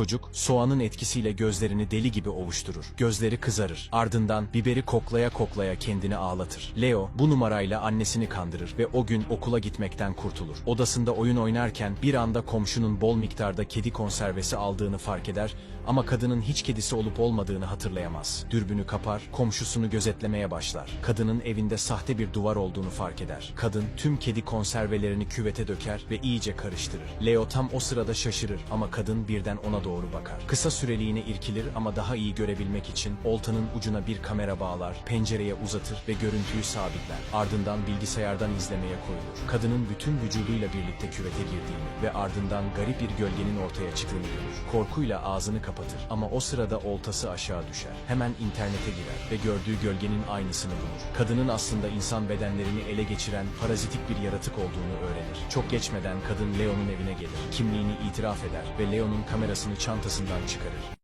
çocuk soğanın etkisiyle gözlerini deli gibi ovuşturur. Gözleri kızarır. Ardından biberi koklaya koklaya kendini ağlatır. Leo bu numarayla annesini kandırır ve o gün okula gitmekten kurtulur. Odasında oyun oynarken bir anda komşunun bol miktarda kedi konservesi aldığını fark eder ama kadının hiç kedisi olup olmadığını hatırlayamaz. Dürbünü kapar, komşusunu gözetlemeye başlar. Kadının evinde sahte bir duvar olduğunu fark eder. Kadın tüm kedi konservelerini küvete döker ve iyice karıştırır. Leo tam o sırada şaşırır ama kadın birden ona doğru bakar. Kısa süreliğine irkilir ama daha iyi görebilmek için oltanın ucuna bir kamera bağlar, pencereye uzatır ve görüntüyü sabitler. Ardından bilgisayardan izlemeye koyulur. Kadının bütün vücuduyla birlikte küvete girdiğini ve ardından garip bir gölgenin ortaya çıktığını görür. Korkuyla ağzını kapatır ama o sırada oltası aşağı düşer. Hemen internete girer ve gördüğü gölgenin aynısını bulur. Kadının aslında insan bedenlerini ele geçiren parazitik bir yaratık olduğunu öğrenir. Çok geçmeden kadın Leo'nun evine gelir. Kimliğini itiraf eder ve Leo'nun kamerasını çantasından çıkarır.